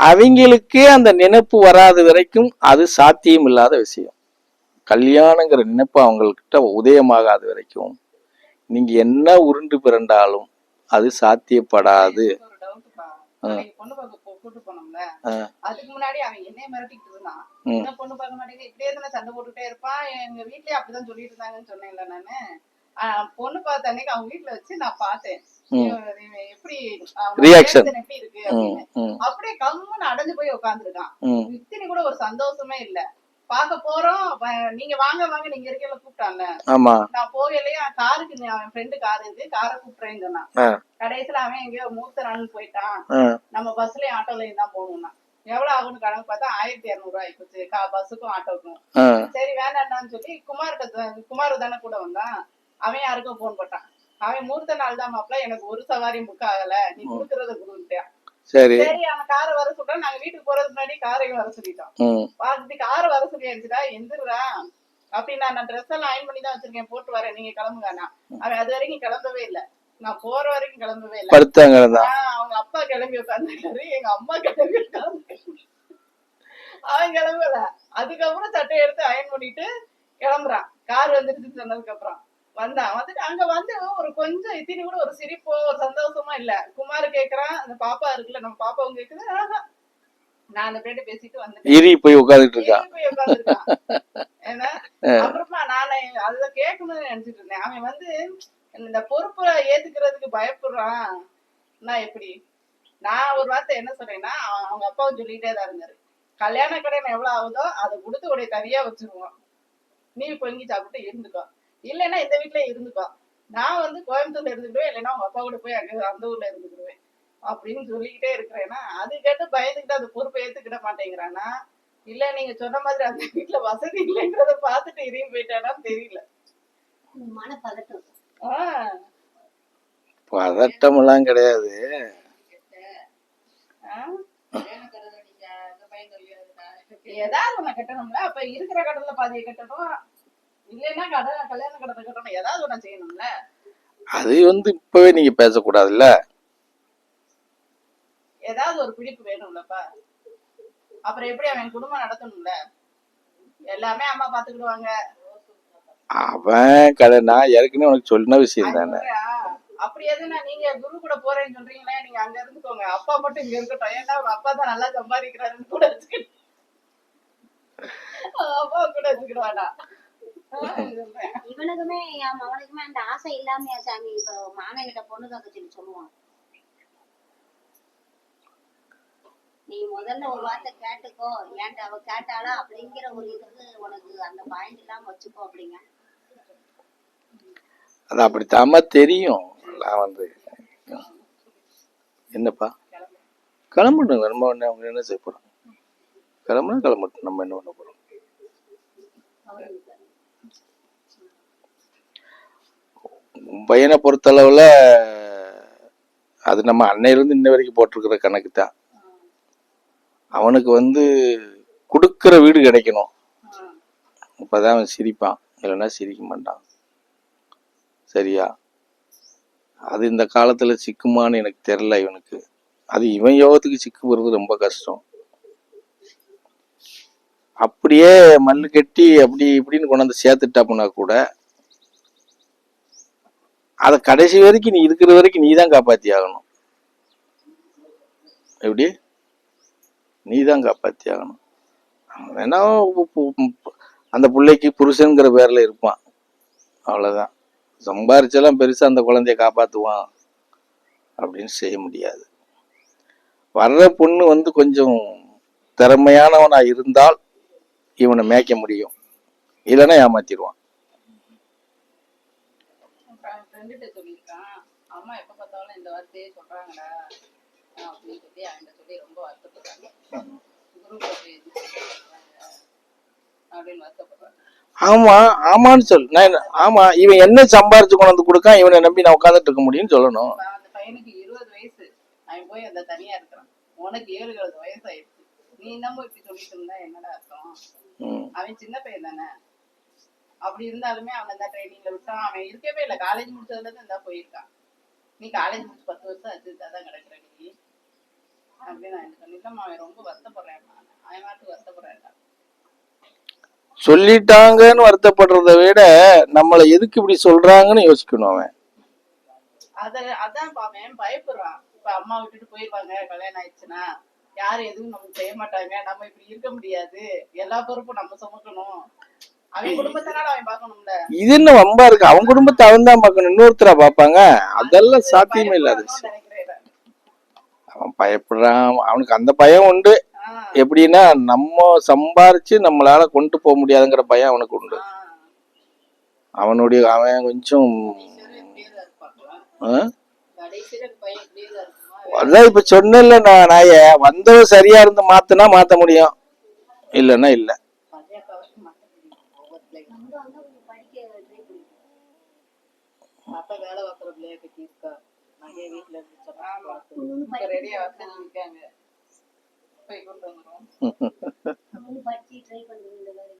அவங்களுக்கு அந்த நினைப்பு வராத வரைக்கும் அது சாத்தியம் இல்லாத விஷயம். கல்யாணங்கிற நினைப்பு அவங்கக்கிட்ட உதயமாகாத வரைக்கும். நீங்க என்ன உருண்டு பிறண்டாலும் அது சாத்தியப்படாது. அதுக்கு முன்னாடி அவன் என்னைய மிரட்டிட்டு இருந்தான். ம். என்ன பொண்ணு பார்க்க மாட்டேங்குது. இப்படியே தானே சண்டை போட்டுட்டே இருப்பான். எங்க வீட்லயே அப்படிதான் சொல்லிட்டு இருந்தாங்கன்னு சொன்னேன்ல நானு. பொண்ணு பார்த்த அன்னைக்கு அவங்க வீட்ல வச்சு நான் பார்த்தேன். எப்படி reaction. எப்படி இருக்கு அப்படியே கம்முன்னு அடைஞ்சு போய் உட்காந்துருக்கான் இத்தினி கூட ஒரு சந்தோஷமே இல்ல. பார்க்க போறோம் நீங்க வாங்க வாங்க நீங்க இருக்கையில கூப்பிட்டான்ல. ஆமா. நான் போகலையே காருக்கு அவன் ஃப்ரெண்டு கார் இருக்கு காரை கூப்பிடுறேன்னு சொன்னான். கடைசியில அவன் எங்கேயோ மூத்த நாள் போயிட்டான். நம்ம பஸ்லயும் ஆட்டோலயும் தான் போகணும்னா எவ்வளவு ஆகும்னு கணக்கு பார்த்தா ஆயிரத்தி இருநூறு ரூபாய் கா பஸ்ஸுக்கும் ஆட்டோக்கும் சரி வேண்டாம்னு சொல்லி குமார்கிட்ட குமார் தானே கூட வந்தான். அவன் யாருக்கும் போன் போட்டான் அவன் மூர்த்த நாள் தான் மாப்பிள்ள எனக்கு ஒரு சவாரியும் புக் ஆகல. நீ கொடுக்கறத கொடுத்துட்டான் சரி. சரி அவன் காரை வர சொல்றான். நாங்க வீட்டுக்கு போறதுக்கு முன்னாடி காரையும் வர சொல்லிட்டோம். ம், பார்த்துட்டு காரை வர சொல்லி அடிச்சுடா எந்திரா அப்படின்னா நான் ட்ரெஸ் எல்லாம் அயன் பண்ணி தான் வச்சிருக்கேன். போட்டு வரேன். நீங்க கிளம்புங்கண்ணா. அவன் அது வரைக்கும் கிளம்பவே இல்ல. நான் போற வரைக்கும் கிளம்பவே இல்ல. படுத்தாங்க அவங்க அப்பா கிளம்பி உட்காந்துருக்காரு எங்க அம்மா கிளம்பி உட்காந்து அவன் கிளம்பல. அதுக்கப்புறம் சட்டையை எடுத்து அயன் பண்ணிட்டு கிளம்புறான். கார் வந்துருச்சுன்னு சொன்னதுக்கு அப்புறம் வந்தான். வந்துட்டு அங்க வந்து ஒரு கொஞ்சம் இத்தினி கூட ஒரு சிரிப்போ ஒரு சந்தோஷமா இல்ல. குமார் கேக்குறான் அந்த பாப்பா இருக்குல்ல நம்ம பாப்பாவும் கேக்குது. நான் அந்த பிள்ளைகிட்ட பேசிட்டு வந்துட்டேன். இரி போய் உட்காந்துட்டு இருக்கா? போய் உட்கார்ந்திருக்கான். ஏன்னா, அப்புறமா நானே அதுதான் கேட்கணும்னு நினைச்சிட்டு இருந்தேன். அவன் வந்து இந்த பொறுப்பை ஏத்துக்கிறதுக்கு பயப்படுறான். நான் எப்படி? நான் ஒரு வார்த்தை என்ன சொல்றேன்னா அவங்க அப்பாவும் சொல்லிட்டே தான் இருந்தாரு. கல்யாண கடன் எவ்வளவு ஆகுதோ அதை கொடுத்து உடைய தனியா வச்சிருவோம். நீ பொங்கி சாப்பிட்டு இருந்துக்கோ. இல்லைன்னா இந்த வீட்லயே இருந்துக்கோ. நான் வந்து கோயம்புத்தூர்ல இருந்துக்கிடுவேன் இல்லைன்னா உங்க அப்பா கூட போய் அங்க அந்த ஊர்ல இருந்துக்கிடுவேன் அப்படின்னு சொல்லிக்கிட்டே இருக்கிறேன்னா அது கேட்டு பயந்துக்கிட்டு அந்த பொறுப்பை ஏத்துக்கிட மாட்டேங்கிறானா? இல்ல நீங்க சொன்ன மாதிரி அந்த வீட்ல வசதி இல்லைன்றத பார்த்துட்டு இதையும் போயிட்டானான்னு தெரியல. ஆஹ் பதட்டமெல்லாம் கிடையாது. ஆஹ். ஏதாவது ஒண்ணு கட்டணும்ல? அப்ப இருக்கிற கடன்ல பாதியை கட்டணும். அது வந்து இப்பவே நீங்க பேசக்கூடாதுல்ல. ஏதாவது ஒரு பிடிப்பு வேணும்லப்பா. அப்புறம் எப்படி அவன் குடும்பம் நடத்தணும்ல? எல்லாமே அம்மா பாத்துக்கிடுவாங்க. அவன் கடை நான் ஏற்கனவே உனக்கு சொன்ன விஷயம் தானே? அப்படி எதுனா நீங்க குரு கூட போறேன்னு சொல்றீங்களே நீங்க அங்க இருந்துக்கோங்க. அப்பா மட்டும் இங்க இருக்கட்டும். ஏன்னா அப்பா தான் நல்லா சம்பாதிக்கிறாருன்னு கூட வச்சுக்கிட்டு அப்பா கூட வச்சுக்கிட வேண்டாம் ஆஹ் சொல்றேன். இவனுக்குமே என் மகனுக்குமே அந்த ஆசை இல்லாமையா சாமி? இப்போ மாமன் கிட்ட பொண்ணு சொல்லி சொல்லுவான். நீ முதல்ல ஒரு வார்த்தை கேட்டுக்கோ. ஏன்டா அவ கேட்டாளா? அப்படிங்கிற ஒரு இதுக்கு உனக்கு அந்த பாயிண்ட் இல்லாம வச்சுக்கோ அப்படிங்க. அது அப்படித்தாம தெரியும். நான் வந்து என்னப்பா? கிளம்பட்டும் நம்ம என்ன அவங்க என்ன செய்ய போறோம்? கிளம்புனா கிளம்பட்டும். நம்ம என்ன பண்ண போறோம்? உன் பொறுத்தளவில் அது நம்ம அன்னையிலேருந்து இன்ன வரைக்கும் போட்டிருக்கிற கணக்கு தான். அவனுக்கு வந்து கொடுக்குற வீடு கிடைக்கணும். ஆஹ் அப்பதான் அவன் சிரிப்பான். இல்லைன்னா சிரிக்க மாட்டான். சரியா? அது இந்த காலத்தில் சிக்குமான்னு எனக்கு தெரில இவனுக்கு. அது இவன் யோகத்துக்கு சிக்கு போகிறது ரொம்ப கஷ்டம். அப்படியே மல்லு கட்டி அப்படி இப்படின்னு கொண்டாந்து சேர்த்துட்டாப்புனா கூட அதை கடைசி வரைக்கும் நீ இருக்கிற வரைக்கும் நீ தான் காப்பாத்தி ஆகணும் எப்படி நீ தான் காப்பாத்தி ஆகணும் வேணா அந்த பிள்ளைக்கு புருஷனுங்கிற பேர்ல இருப்பான். அவ்வளவுதான். சம்பாரிச்செல்லாம் பெருசா அந்த குழந்தைய காப்பாத்துவான் அப்படின்னு செய்ய முடியாது. வர்ற பொண்ணு வந்து கொஞ்சம் திறமையானவனா இருந்தால் இவனை மேய்க்க முடியும். இல்லைன்னா ஏமாத்திடுவான். ஃப்ரெண்டுகிட்ட சொல்லியிருக்கான். அம்மா எப்ப பார்த்தாலும் இந்த வார்த்தையே சொல்றாங்கடா ஆஹ் அப்படின்னு சொல்லி அவன்கிட்ட சொல்லி ரொம்ப வருத்தப்படுறாங்க. குரு பத்தி எதுவும் சொல்றாங்க அப்படின்னு வருத்தப்படுறாங்க. ஆமா ஆமான்னு சொல் நான் ஆமா இவன் என்ன சம்பாரிச்சு கொண்டு வந்து கொடுக்கான் இவனை நம்பி நான் உட்காந்துட்டு இருக்க முடியும்னு சொல்லணும். அந்த பையனுக்கு இருபது வயசு. அவன் போய் அந்த தனியா இருக்கிறான். உனக்கு ஏழு ஏழு வயசு ஆயிடுச்சு நீ என்னமோ இப்படி சொல்லிட்டு இருந்தா என்னடா அர்த்தம். அவன் சின்ன பையன் தானே. அப்படி இருந்தாலுமே அவன் அந்த ட்ரைனிங்ல விட்டான். அவன் இருக்கவே இல்லை. காலேஜ் முடிச்சதுல இருந்து இருந்தா போயிருக்கான். நீ காலேஜ் முடிச்சு பத்து வருஷம் ஆச்சு அதான் கிடக்குற நீ. அப்படின்னு நான் இல்லம்மா அவன் ரொம்ப வருத்தப்படுறேன். அவன் மாட்டு வருத்தப்படுறேன் சொல்லிட்டாங்கன்னு வருத்தப்படுறதை விட நம்மளை எதுக்கு இப்படி சொல்றாங்கன்னு யோசிக்கணும் அவன். அத அதான் அவன் பயப்படுறான். இப்ப அம்மா விட்டுட்டு போயிருவாங்க. கல்யாணம் ஆயிடுச்சுன்னா யாரும் எதுவும் நமக்கு செய்ய மாட்டாங்க. நம்ம இப்படி இருக்க முடியாது. எல்லா பொறுப்பும் நம்ம சுமக்கணும். இது என்ன வம்பா இருக்கு? அவன் குடும்பத்தை அவன் தான் பார்க்கணும். இன்னொருத்தரா பார்ப்பாங்க. அதெல்லாம் சாத்தியமே இல்லாத அவன் பயப்படுறான். அவனுக்கு அந்த பயம் உண்டு. எப்படின்னா நம்ம சம்பாரிச்சு நம்மளால கொண்டு போக முடியாதுங்கிற பயம் அவனுக்கு உண்டு. அவனுடைய அவன் கொஞ்சம் அதான் இப்ப சொன்னேன்ல நான் நாய வந்தவன் சரியா இருந்து மாத்துனா மாத்த முடியும். இல்லைன்னா இல்ல. మా అబ్బాయి వేళ ఒకరు లేక తీసుకో నాకే వీటిలో రెడీ అవసరం